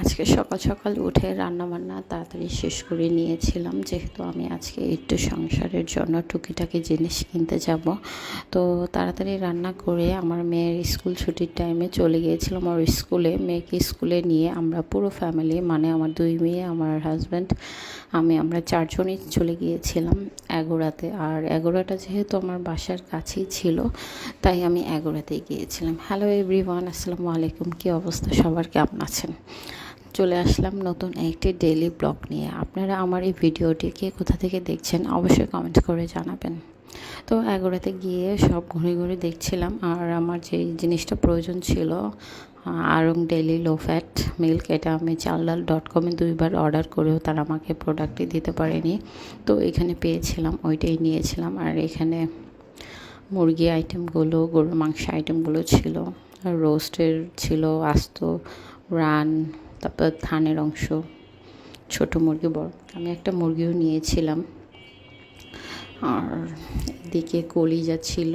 আজকে সকাল সকাল উঠে রান্না বান্না তাড়াতাড়ি শেষ করে নিয়েছিলাম, যেহেতু আমি আজকে একটু সংসারের জন্য টুকিটাকি জিনিস কিনতে যাব। তো তাড়াতাড়ি রান্না করে আমার মেয়ের স্কুল ছুটির টাইমে চলে গিয়েছিলাম ওর স্কুলে। মেয়েকে স্কুলে নিয়ে আমরা পুরো ফ্যামিলি মানে আমার দুই মেয়ে, আমার হাজব্যান্ড আমি আমরা চারজনই চলে গিয়েছিলাম এগোড়াতে। আর এগোড়াটা যেহেতু আমার বাসার কাছেই ছিল, তাই আমি এগোড়াতেই গিয়েছিলাম। হ্যালো এভরিওয়ান আসসালামু আলাইকুম, কী অবস্থা? সবার কেমন আছেন? চলে আসলাম নতুন একটি ডেইলি ব্লগ নিয়ে। আপনারা আমার এই ভিডিওটি কে কোথা থেকে দেখছেন অবশ্যই কমেন্ট করে জানাবেন। তো এগারোতে গিয়ে সব ঘুরে ঘুরে দেখছিলাম আর আমার যে জিনিসটা প্রয়োজন ছিল Aarong dairy low fat milk এটা আমি চালডাল ডট কমে দুইবার অর্ডার করেও তারা আমাকে প্রোডাক্টটি দিতে পারেনি। তো এখানে পেয়েছিলাম, ওইটাই নিয়েছিলাম। আর এখানে মুরগি আইটেমগুলো গরুর মাংস আইটেমগুলো ছিল। রোস্টের ছিল আস্ত, রান তারপর ধানের অংশ ছোট মুরগি বড়। আমি একটা মুরগিও নিয়েছিলাম। আর দিকে কলিজা ছিল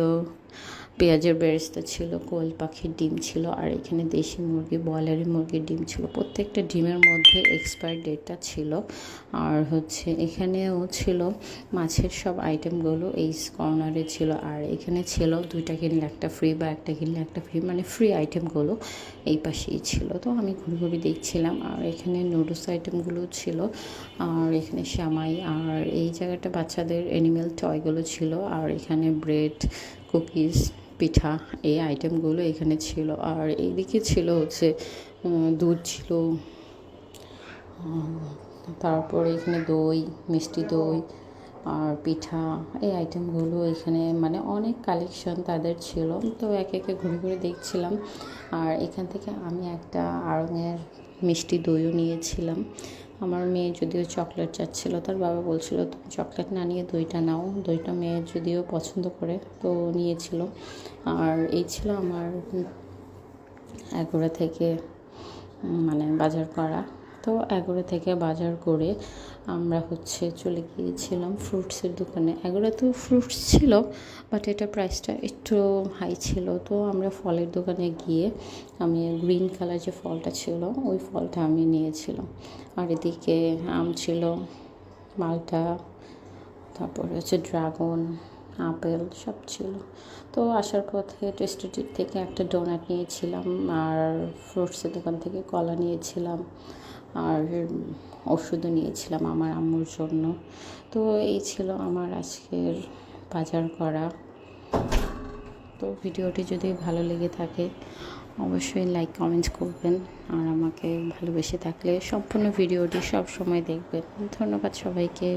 পেঁয়াজের বেরেস্তা ছিল, কোয়েল পাখির ডিম ছিল, আর এখানে দেশি মুরগি বয়লারি মুরগির ডিম ছিল। প্রত্যেকটা ডিমের মধ্যে এক্সপায়ার ডেটটা ছিল। আর হচ্ছে এখানেও ছিল মাছের সব আইটেমগুলো এই কর্নারে ছিল। আর এখানে ছিল দুইটা কিনলে একটা ফ্রি বা একটা কিনলে একটা ফ্রি মানে ফ্রি আইটেমগুলো এই পাশেই ছিল। তো আমি ঘুরে ঘুরে দেখছিলাম। আর এখানে নুডলস আইটেমগুলো ছিল। আর এখানে শ্যামাই আর এই জায়গাটা বাচ্চাদের অ্যানিমেল টয়গুলো ছিল। আর এখানে ব্রেড কুকিজ পিঠা, এই আইটেমগুলো এখানে ছিল। আর এইদিকে ছিল হচ্ছে দুধ ছিল তারপরে এখানে দই, মিষ্টি দই, আর পিঠা, এই আইটেমগুলো এখানে মানে অনেক কালেকশন তাদের ছিল। তো একে একে ঘুরে ঘুরে দেখছিলাম। আর এখান থেকে আমি একটা আড়ঙের মিষ্টি দইও নিয়েছিলাম। আমার মেয়ে যদিও চকলেট চাচ্ছিল, তার বাবা বলছিল, তুমি চকলেট না নিয়ে দইটা নাও। দইটা মেয়ে যদিও পছন্দ করে, তো নিয়েছিল। আর এই ছিল আমার এগারো থেকে মানে বাজার করা। তো এগারো থেকে বাজার করে আমরা হচ্ছে চলে গিয়েছিলাম ফ্রুটসের দোকানে। এগারো তো ফ্রুটস ছিল বাট এটা প্রাইসটা একটু হাই ছিল। তো আমরা ফলের দোকানে গিয়ে আমি গ্রিন কালার যে ফলটা ছিল, ওই ফলটা আমি নিয়েছিলাম। আর এদিকে আম ছিল, মালটা, তারপরে হচ্ছে ড্রাগন আপেল সব ছিল। তো আসার পথে টেস্টিটির থেকে একটা ডোনাট নিয়েছিলাম আর ফ্রুটসের দোকান থেকে কলা নিয়েছিলাম আর ওষুধও নিয়েছিলাম আমার আম্মুর জন্য। তো এই ছিল আমার আজকের বাজার করা। তো ভিডিওটি যদি ভালো লেগে থাকে, অবশ্যই লাইক কমেন্টস করবেন আর আমাকে ভালোবেসে থাকলে সম্পূর্ণ ভিডিওটি সব সময় দেখবেন। ধন্যবাদ সবাইকে।